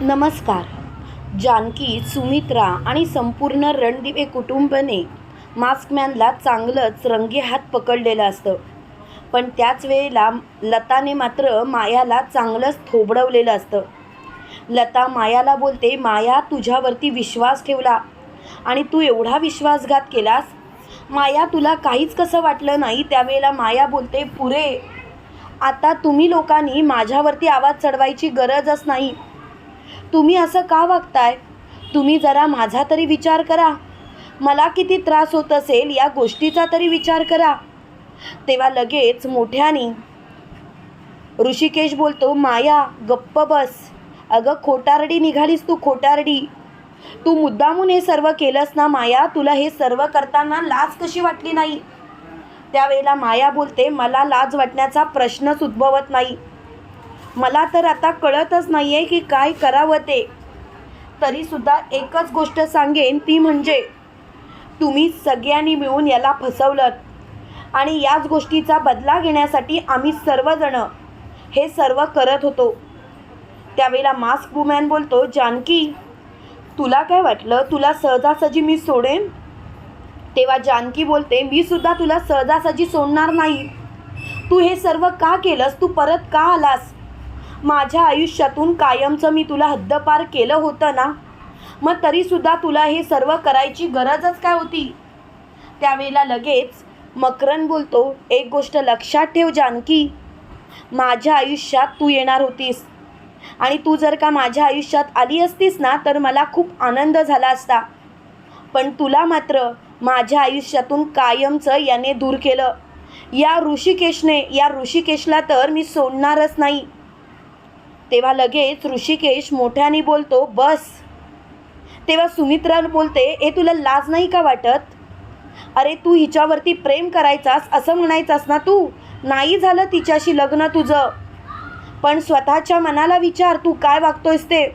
नमस्कार. जानकी सुमित्रा आणि संपूर्ण रणदिवे कुटुंबने मास्कमॅनला चांगलंच रंगे हात पकडलेलं असतं. पण त्याच वेळेला लताने मात्र मायाला चांगलंच थोबडवलेलं असतं. लता मायाला बोलते माया तुझ्यावरती विश्वास ठेवला आणि तू एवढा विश्वासघात केलास? माया तुला काहीच कसं वाटलं नाही? त्यावेळेला माया बोलते पुरे आता तुम्ही लोकांनी माझ्यावरती आवाज चढवायची गरजच नाही. तुम्ही असं का वागताय? तुम्ही जरा माझा तरी विचार करा. मला किती त्रास होत असेल या गोष्टीचा तरी विचार करा. तेव्हा लगेच मोठ्याने ऋषिकेश बोलतो माया गप्प बस. अगं खोटारडी निघालीस तू खोटारडी. तू मुद्दामून हे सर्व केलंस ना माया? तुला हे सर्व करताना लाज कशी वाटली नाही? त्यावेळेला माया बोलते मला लाज वाटण्याचा प्रश्नच उद्भवत नाही. मला तर आता कळतच नाही आहे की काय करावं ते. तरीसुद्धा एकच गोष्ट सांगेन ती म्हणजे तुम्ही सगळ्यांनी मिळून याला फसवलं आणि याच गोष्टीचा बदला घेण्यासाठी आम्ही सर्वजणं हे सर्व करत होतो. त्यावेळेला मास्क वुमॅन बोलतो जानकी तुला काय वाटलं? तुला सहजासहजी मी सोडेन? तेव्हा जानकी बोलते मी सुद्धा तुला सहजासहजी सोडणार नाही. तू हे सर्व का केलंस? तू परत का आलास? माझ्या आयुष्यातून कायमचं मी तुला हद्दपार केलं होतं ना? मग तरीसुद्धा तुला हे सर्व करायची गरजच काय होती? त्यावेळेला लगेच मकरन बोलतो एक गोष्ट लक्षात ठेव जानकी माझ्या आयुष्यात तू येणार होतीस. आणि तू जर का माझ्या आयुष्यात आली असतीस ना तर मला खूप आनंद झाला असता. पण तुला मात्र माझ्या आयुष्यातून कायमचं याने दूर केलं. या ऋषिकेशने या ऋषिकेशला तर मी सोडणारच नाही. तेव्हा लगेच ऋषिकेश मोठ्याने बोलतो बस. तेव्हा सुमित्रा बोलते हे तुला लाज नाही का वाटत? अरे तू हिच्यावरती प्रेम करायचास असं म्हणायचास ना तू? नाही झालं तिच्याशी लग्न तुझं. पण स्वतःच्या मनाला विचार तू काय वागतोयस ते?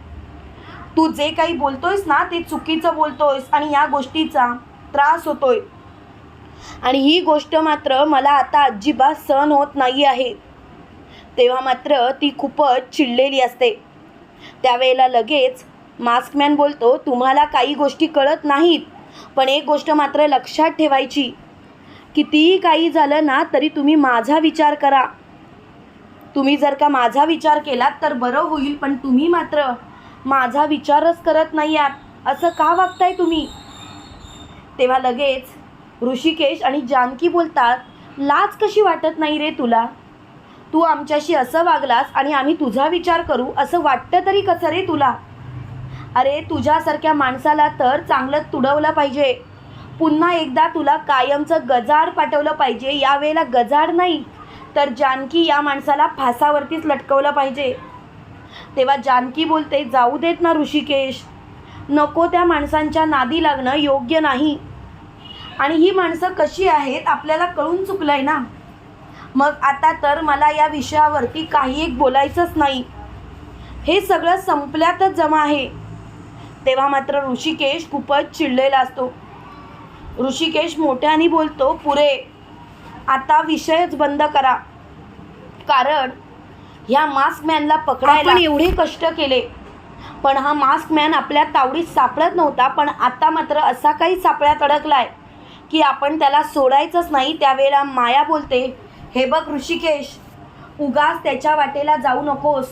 तू जे काही बोलतोयस ना ते चुकीचं बोलतोयस आणि या गोष्टीचा त्रास होतोय. आणि ही गोष्ट मात्र मला आता अजिबात सहन होत नाही आहे. तेव्हा मात्र ती खूपच चिडलेली असते. त्यावेळेला लगेच मास्कमॅन बोलतो तुम्हाला काही गोष्टी कळत नाहीत पण एक गोष्ट मात्र लक्षात ठेवायची. कितीही काही झालं ना तरी तुम्ही माझा विचार करा. तुम्ही जर का माझा विचार केलात तर बरं होईल पण तुम्ही मात्र माझा विचारच करत नाही आहात. असं का वागताय तुम्ही? तेव्हा लगेच ऋषिकेश आणि जानकी बोलतात लाज कशी वाटत नाही रे तुला? तू आमच्याशी असं वागलास आणि आम्ही तुझा विचार करू असं वाटतं तरी कसं रे तुला? अरे तुझ्यासारख्या माणसाला तर चांगलं तुडवलं पाहिजे. पुन्हा एकदा तुला कायमचं गजाड पाठवलं पाहिजे यावेळेला गजाड नाही तर जानकी या माणसाला फासावरतीच लटकवलं पाहिजे. तेव्हा जानकी बोलते जाऊ देत ना ऋषिकेश. नको त्या माणसांच्या नादी लागणं योग्य नाही. आणि ही माणसं कशी आहेत आपल्याला कळून चुकलं आहे ना? मग आता तर मला या विषयावरती काही एक बोलायचंच नाही. हे सगळं संपल्यातच जमा आहे. तेव्हा मात्र ऋषिकेश खूपच चिडलेला असतो. ऋषिकेश मोठ्याने बोलतो पुरे आता विषयच बंद करा. कारण ह्या मास्क मॅनला पकडायला एवढे कष्ट केले. पण हा मास्क मॅन आपल्या तावडीत सापडत नव्हता पण आता मात्र असा काही सापळ्यात अडकलाय की आपण त्याला सोडायचंच नाही त्यावेळेला माया बोलते हे बघ ऋषिकेश उगाच त्याच्या वाटेला जाऊ नकोस.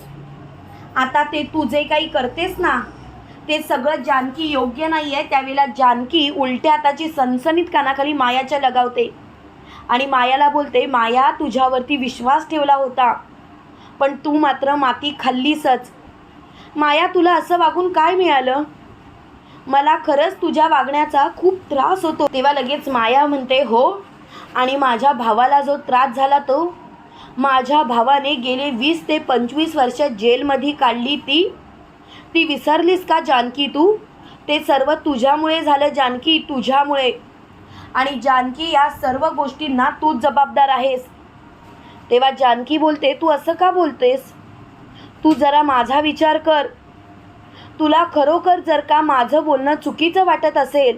आता ते तू जे काही करतेस ना ते सगळं जानकी योग्य नाही आहे त्यावेळेला जानकी उलट्या हाताची सनसनीत कानाखाली मायाच्या लगावते. आणि मायाला बोलते माया तुझ्यावरती विश्वास ठेवला होता पण तू मात्र माती खाल्लीसच. माया तुला असं वागून काय मिळालं? मला खरंच तुझ्या वागण्याचा खूप त्रास होतो. तेव्हा लगेच माया म्हणते हो आणि माझ्या भावाला जो त्रास झाला तो? माझ्या भावाने गेले वीस ते पंचवीस वर्ष जेलमध्ये काढली ती. ती विसरलीस का जानकी तू? ते सर्व तुझ्यामुळे झालं जानकी तुझ्यामुळे. आणि जानकी या सर्व गोष्टींना तूच जबाबदार आहेस. तेव्हा जानकी बोलते तू असं का बोलतेस? तू जरा माझा विचार कर. तुला खरोखर जर का माझं बोलणं चुकीचं वाटत असेल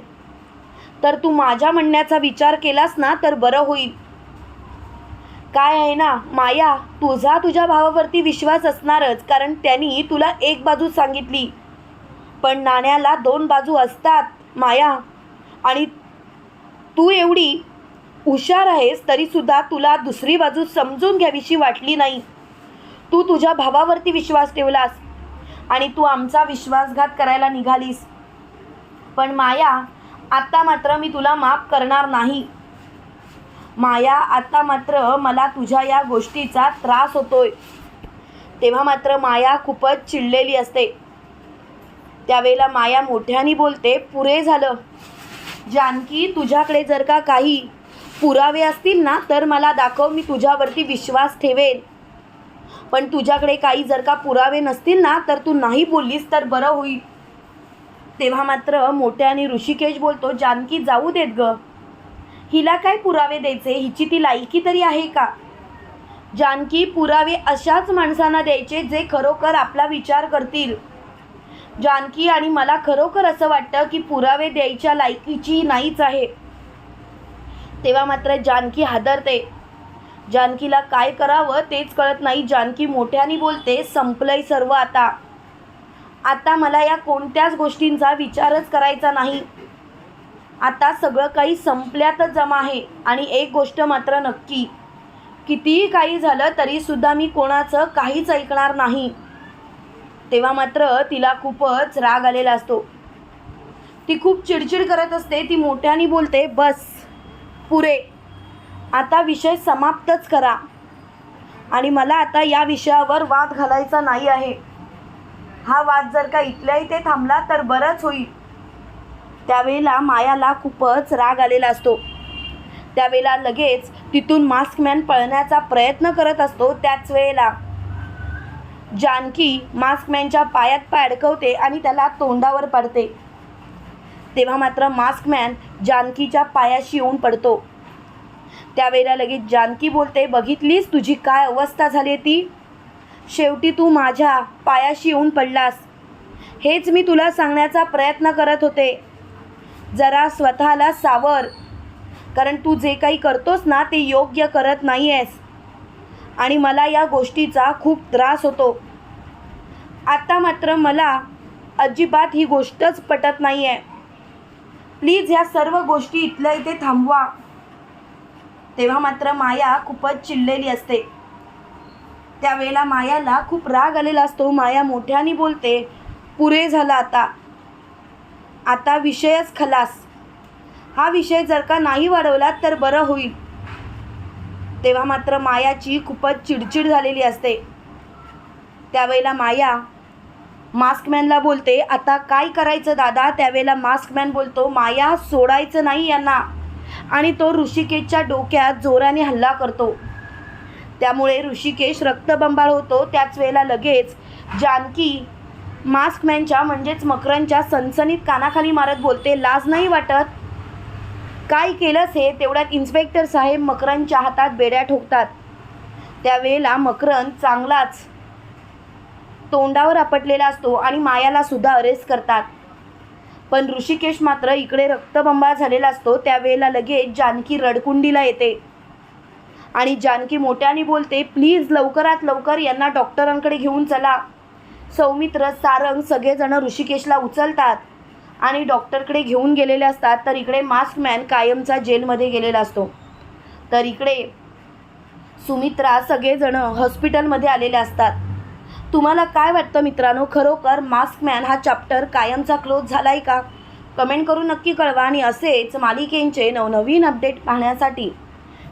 तर तू माझ्या म्हणण्याचा विचार केलास ना तर बरं होईल. काय आहे ना माया तुझा तुझ्या भावावरती विश्वास असणारच कारण त्यांनी तुला एक बाजू सांगितली. पण नाण्याला दोन बाजू असतात माया. आणि तू एवढी हुशार आहेस तरीसुद्धा तुला दुसरी बाजू समजून घ्यावीशी वाटली नाही. तू तुझ्या भावावरती विश्वास ठेवलास आणि तू आमचा विश्वासघात करायला निघालीस. पण माया आत्ता मात्र मी तुला माफ करणार नाही. माया आत्ता मात्र मला तुझ्या या गोष्टीचा त्रास होतोय. तेव्हा मात्र माया खूपच चिडलेली असते. त्यावेळेला माया मोठ्याने बोलते पुरे झालं. जानकी तुझ्याकडे जर का काही पुरावे असतील ना तर मला दाखव मी तुझ्यावरती विश्वास ठेवेन. पण तुझ्याकडे काही जर का पुरावे नसतील ना तर तू नाही बोललीस तर बरं होईल. तेव्हा मात्र मोठ्याने ऋषिकेश बोलतो जानकी जाऊ देत ग. हिला काय पुरावे द्यायचे? हिची ती लायकी तरी आहे का? जानकी पुरावे अशाच माणसांना द्यायचे जे खरोखर आपला विचार करतील. जानकी आणि मला खरोखर असं वाटतं की पुरावे द्यायच्या लायकीची नाहीच आहे. तेव्हा मात्र जानकी हादरते. जानकीला काय करावं तेच कळत नाही. जानकी मोठ्याने बोलते संपलंय सर्व आता. आता मला या कोणत्याच गोष्टींचा विचारच करायचा नाही. आता सगळं काही संपल्यातच जमा आहे आणि एक गोष्ट मात्र नक्की. कितीही काही झालं तरीसुद्धा मी कोणाचं काहीच ऐकणार नाही. तेव्हा मात्र तिला खूपच राग आलेला असतो. ती खूप चिडचिड करत असते ती मोठ्याने बोलते बस पुरे. आता विषय समाप्तच करा. आणि मला आता या विषयावर वाद घालायचा नाही आहे. हा वाद जर का इथल्या इथे थांबला तर बरंच होईल. त्यावेळेला मायाला खूपच राग आलेला असतो. त्यावेळेला लगेच तिथून मास्कमॅन पळण्याचा प्रयत्न करत असतो त्याच वेळेला. जानकी मास्कमॅनच्या पायात पाय अडकवते आणि त्याला तोंडावर पडते. तेव्हा मात्र मास्कमॅन जानकीच्या पायाशी येऊन पडतो. त्यावेळेला लगेच जानकी बोलते बघितलीस तुझी काय अवस्था झाली ती? शेवटी तू माझ्या पायाशी येऊन पडलास. हेच मी तुला सांगण्याचा प्रयत्न करत होते. जरा स्वतःला सावर. कारण तू जे काही करतोस ना ते योग्य करत नाही आहेस आणि मला या गोष्टीचा खूप त्रास होतो. आत्ता मात्र मला अजिबात ही गोष्टच पटत नाही आहे प्लीज ह्या सर्व गोष्टी इथल्या इथे थांबवा. तेव्हा मात्र माया खूपच चिडलेली असते. त्यावेळेला मायाला खूप राग आलेला असतो. माया मोठ्याने बोलते पुरे झाला आता. आता विषयच खलास. हा विषय जर का नाही वाढवला तर बरं होईल. तेव्हा मात्र मायाची खूपच चिडचिड झालेली असते. त्यावेळेला माया मास्कमॅनला बोलते आता काय करायचं दादा? त्यावेळेला मास्कमॅन बोलतो माया सोडायचं नाही यांना. आणि तो ऋषिकेशच्या डोक्यात जोराने हल्ला करतो. त्यामुळे ऋषिकेश रक्तबंबाळ होतो. त्याच वेळेला लगेच जानकी मास्कमॅनच्या म्हणजेच मकरांच्या सनसनीत कानाखाली मारत बोलते. लाज नाही वाटत? काय केलंच हे? तेवढ्यात इन्स्पेक्टर साहेब मकरांच्या हातात बेड्या ठोकतात. त्यावेळेला मकरन चांगलाच तोंडावर आपटलेला असतो आणि मायाला सुद्धा अरेस्ट करतात. पण ऋषिकेश मात्र इकडे रक्तबंबाळ झालेला असतो. त्यावेळेला लगेच जानकी रडकुंडीला येते. आणि जानकी मोठ्याने बोलते प्लीज लवकरात लवकर यांना डॉक्टरांकडे घेऊन चला. सौमित्र सारंग सगळेजण ऋषिकेशला उचलतात आणि डॉक्टरकडे घेऊन गेलेले असतात तर इकडे मास्कमॅन कायमचा जेलमध्ये गेलेला असतो. तर इकडे सुमित्रा सगळेजण हॉस्पिटलमध्ये आलेले असतात. तुम्हाला काय वाटतं मित्रांनो खरोखर मास्कमॅन हा चॅप्टर कायमचा क्लोज झाला आहे का? कमेंट करून नक्की कळवा आणि असेच मालिकेंचे नवनवीन अपडेट पाहण्यासाठी.